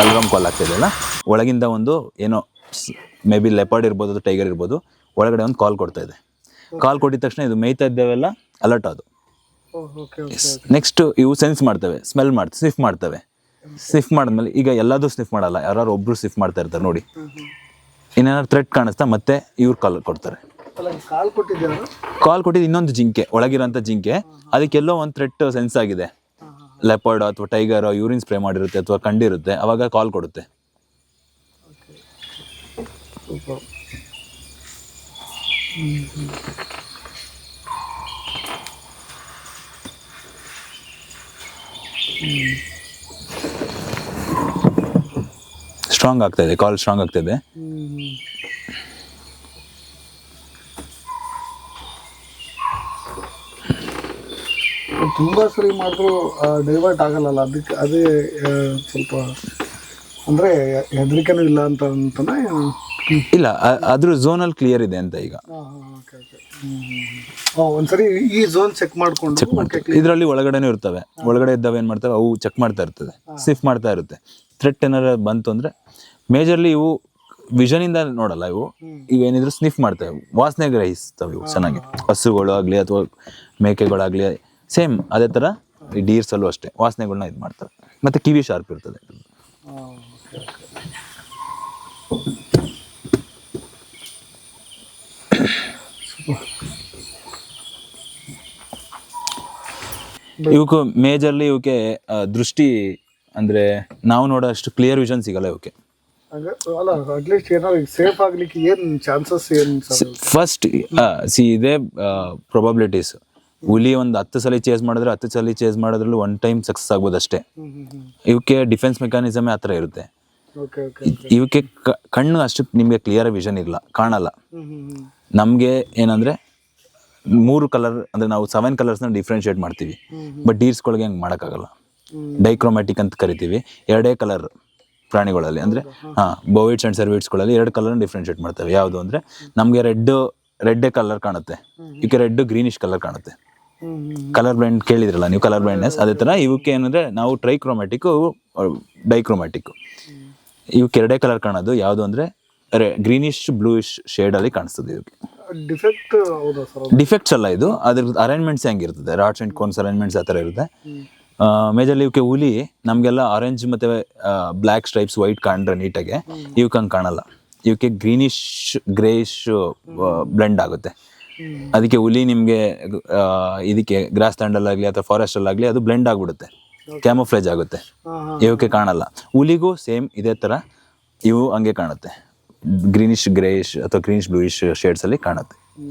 ಅಲ್ರಮ್ ಕಾಲ್ ಆಗ್ತಿದೆಯಲ್ಲ ಒಳಗಿಂದ ಒಂದು ಏನೋ ಮೇ ಬಿ ಲೆಪರ್ಡ್ ಇರ್ಬೋದು ಟೈಗರ್ ಇರ್ಬೋದು ಒಳಗಡೆ ಒಂದು ಕಾಲ್ ಕೊಡ್ತಾ ಇದೆ. ಕಾಲ್ ಕೊಟ್ಟಿದ ತಕ್ಷಣ ಇದು ಮೇಯ್ತಾ ಇದ್ದೇವೆಲ್ಲ ಅಲರ್ಟ್ ಅದು. ನೆಕ್ಸ್ಟ್ ಇವು ಸೆನ್ಸ್ ಮಾಡ್ತವೆ ಸ್ಮೆಲ್ ಮಾಡ್ತವೆ ಸ್ನಿಫ್ ಮಾಡ್ತವೆ. ಸ್ನಿಫ್ ಮಾಡಿದ್ಮೇಲೆ ಈಗ ಎಲ್ಲದೂ ಸ್ನಿಫ್ ಮಾಡಲ್ಲ ಯಾರು ಒಬ್ರು ಸ್ನಿಫ್ ಮಾಡ್ತಾ ಇರ್ತಾರೆ ನೋಡಿ. ಇನ್ನೇನಾದ್ರು ಥ್ರೆಟ್ ಕಾಣಿಸ್ತಾ ಮತ್ತೆ ಇವ್ರು ಕಾಲ್ ಕೊಡ್ತಾರೆ. ಅಲ್ಲ ಕಾಲ್ ಕೊಟ್ಟಿದ್ದೀರಾ? ಕಾಲ್ ಕೊಟ್ಟಿದ್ದು ಇನ್ನೊಂದು ಜಿಂಕೆ ಒಳಗಿರೋಂಥ ಜಿಂಕೆ ಅದಕ್ಕೆಲ್ಲೋ ಒಂದು ಥ್ರೆಟ್ ಸೆನ್ಸ್ ಆಗಿದೆ. ಲೆಪರ್ಡ್ ಅಥವಾ ಟೈಗರ್ ಯೂರಿನ್ ಸ್ಪ್ರೇ ಮಾಡಿರುತ್ತೆ ಅಥವಾ ಕಂಡಿರುತ್ತೆ, ಅವಾಗ ಕಾಲ್ ಕೊಡುತ್ತೆ. ಸ್ಟ್ರಾಂಗ್ ಆಗ್ತಾ ಇದೆ ಕಾಲ್ ಸ್ಟ್ರಾಂಗ್ ಆಗ್ತಾ ಇದೆ. ತುಂಬಾ ಸರಿ ಮಾಡಿದ್ರು ಡೈವರ್ಟ್ ಆಗಲ್ಲಲ್ಲ? ಅದಕ್ಕೆ ಅದೇ ಸ್ವಲ್ಪ ಅಂದರೆ ಹೆದರಿಕೆನೂ ಇಲ್ಲ ಅಂತ ಅಂತಾನೆ? ಇಲ್ಲ ಅದ್ರ ಝೋನಲ್ಲಿ ಕ್ಲಿಯರ್ ಇದೆ ಅಂತ ಈಗ. ಒಂದ್ಸರಿ ಈ ಝೋನ್ ಚೆಕ್ ಮಾಡ್ಕೊಂಡು ಓಕೆ ಇದರಲ್ಲಿ ಒಳಗಡೆನೂ ಇರ್ತವೆ. ಒಳಗಡೆ ಇದ್ದಾವೆ ಏನು ಮಾಡ್ತವೆ? ಅವು ಚೆಕ್ ಮಾಡ್ತಾ ಇರ್ತದೆ. ಸ್ನಿಫ್ ಮಾಡ್ತಾ ಇರುತ್ತೆ. ಥ್ರೆಟ್ ಏನಾರ ಬಂತು ಅಂದರೆ ಮೇಜರ್ಲಿ ಇವು ವಿಷನಿಂದ ನೋಡಲ್ಲ ಇವು. ಇವು ಏನಿದ್ರು ಸ್ನಿಫ್ ಮಾಡ್ತವೆ. ವಾಸನೆ ಗ್ರಹಿಸ್ತವೆ ಇವು ಚೆನ್ನಾಗಿ. ಹಸುಗಳು ಆಗಲಿ ಅಥವಾ ಮೇಕೆಗಳಾಗಲಿ ಸೇಮ್ ಅದೇ ಥರ ಈ ಡೀರ್ಸಲ್ಲೂ ಅಷ್ಟೇ. ವಾಸನೆಗಳನ್ನ ಇದು ಮಾಡ್ತಾರೆ. ಮತ್ತು ಕಿವಿ ಶಾರ್ಪ್ ಇರ್ತದೆ. ಇವಕ್ಕೆ ಮೇಜರ್ಲಿ ಇವಕ್ಕೆ ದೃಷ್ಟಿ ಅಂದ್ರೆ ನಾವು ನೋಡೋ ಅಷ್ಟು ಕ್ಲಿಯರ್ ವಿಷನ್ ಸಿಗಲ್ಲ ಇವಕ್ಕೆ. ಫಸ್ಟ್ ಸಿ ಇದೇ ಪ್ರೊಬಬಿಲಿಟೀಸ್ ಹುಲಿ ಒಂದು ಹತ್ತು ಸಲ ಚೇಸ್ ಮಾಡಿದ್ರೆ ಹತ್ತು ಸಲ ಚೇಸ್ ಮಾಡೋದ್ರಲ್ಲಿ ಒನ್ ಟೈಮ್ ಸಕ್ಸಸ್ ಆಗ್ಬೋದು ಅಷ್ಟೇ ಇವಕ್ಕೆ ಡಿಫೆನ್ಸ್ ಮೆಕ್ಯಾನಿಸಮೇ ಆ ಥರ ಇರುತ್ತೆ. ಇವಕ್ಕೆ ಕಣ್ಣು ಅಷ್ಟು ನಿಮಗೆ ಕ್ಲಿಯರ್ ವಿಷನ್ ಇಲ್ಲ ಕಾಣಲ್ಲ. ನಮಗೆ ಏನಂದರೆ ಮೂರು ಕಲರ್ ಅಂದರೆ ನಾವು ಸೆವೆನ್ ಕಲರ್ಸ್ನ ಡಿಫ್ರೆನ್ಷಿಯೇಟ್ ಮಾಡ್ತೀವಿ. ಬಟ್ ಡೀರ್ಸ್ಗಳಿಗೆ ಹಂಗೆ ಮಾಡೋಕ್ಕಾಗಲ್ಲ. ಡೈಕ್ರೋಮ್ಯಾಟಿಕ್ ಅಂತ ಕರಿತೀವಿ. ಎರಡೇ ಕಲರ್ ಪ್ರಾಣಿಗಳಲ್ಲಿ ಅಂದರೆ ಹಾಂ. ಬೋವಿಡ್ಸ್ ಆ್ಯಂಡ್ ಸರ್ವಿಟ್ಸ್ಗಳಲ್ಲಿ ಎರಡು ಕಲರ್ನ ಡಿಫ್ರೆನ್ಶಿಯೇಟ್ ಮಾಡ್ತೇವೆ. ಯಾವುದು ಅಂದರೆ ನಮಗೆ ರೆಡ್ ರೆಡ್ಡೇ ಕಲರ್ ಕಾಣುತ್ತೆ. ಇವಕ್ಕೆ ರೆಡ್ ಗ್ರೀನಿಶ್ ಕಲರ್ ಕಾಣುತ್ತೆ. ಕಲರ್ ಬ್ಲೈಂಡ್ ಕೇಳಿದ್ರಲ್ಲ ನೀವು ಕಲರ್ ಬ್ಲೈಂಡ್ನೆಸ್ ಅದೇ ಥರ ಇವಕ್ಕೆ ಏನಂದರೆ ನಾವು ಟ್ರೈಕ್ರೋಮ್ಯಾಟಿಕ್ಕು ಡೈಕ್ರೋಮ್ಯಾಟಿಕ್ಕು ಇವಕ್ಕೆ ಎರಡೇ ಕಲರ್ ಕಾಣೋದು ಯಾವುದು ಅಂದರೆ ಗ್ರೀನಿಶ್ ಬ್ಲೂಯಿಶ್ ಶೇಡಲ್ಲಿ ಕಾಣಿಸ್ತದೆ ಇವಕ್ಕೆ ಡಿಫೆಕ್ಟ್ ಡಿಫೆಕ್ಟ್ಸ್ ಅಲ್ಲ ಇದು ಅದ್ರ ಅರೇಂಜ್ಮೆಂಟ್ಸ್ ಹೆಂಗಿರ್ತದೆ ರಾಟ್ಸ್ ಆ್ಯಂಡ್ ಕೋನ್ಸ್ ಅರೇಂಜ್ಮೆಂಟ್ಸ್ ಆ ಥರ ಇರುತ್ತೆ. ಮೇಜರ್ಲಿ ಇವಕ್ಕೆ ಹುಲಿ ನಮಗೆಲ್ಲ ಆರೆಂಜ್ ಮತ್ತು ಬ್ಲ್ಯಾಕ್ ಸ್ಟ್ರೈಪ್ಸ್ ವೈಟ್ ಕಾಣ್ರೆ ನೀಟಾಗೆ ಇವಕ್ಕೆ ಹಂಗೆ ಕಾಣಲ್ಲ ಇವಕ್ಕೆ ಗ್ರೀನಿಶ್ ಗ್ರೇಯಿಶ್ ಬ್ಲೆಂಡ್ ಆಗುತ್ತೆ. ಅದಕ್ಕೆ ಹುಲಿ ನಿಮಗೆ ಇದಕ್ಕೆ ಗ್ರಾಸ್ ಲ್ಯಾಂಡಲ್ಲಾಗಲಿ ಅಥವಾ ಫಾರೆಸ್ಟಲ್ಲಾಗಲಿ ಅದು ಬ್ಲೆಂಡ್ ಆಗಿಬಿಡುತ್ತೆ. ಕ್ಯಾಮೋಫ್ಲೇಜ್ ಆಗುತ್ತೆ. ಇವಕ್ಕೆ ಕಾಣಲ್ಲ. ಹುಲಿಗೂ ಸೇಮ್ ಇದೇ ಥರ ಇವು ಹಂಗೆ ಕಾಣುತ್ತೆ. ಗ್ರೀನಿಶ್ ಗ್ರೇಯಿಶ್ ಅಥವಾ ಗ್ರೀನಿಶ್ ಬ್ಲೂಯಿಶ್ ಶೇಡ್ಸಲ್ಲಿ ಕಾಣುತ್ತೆ.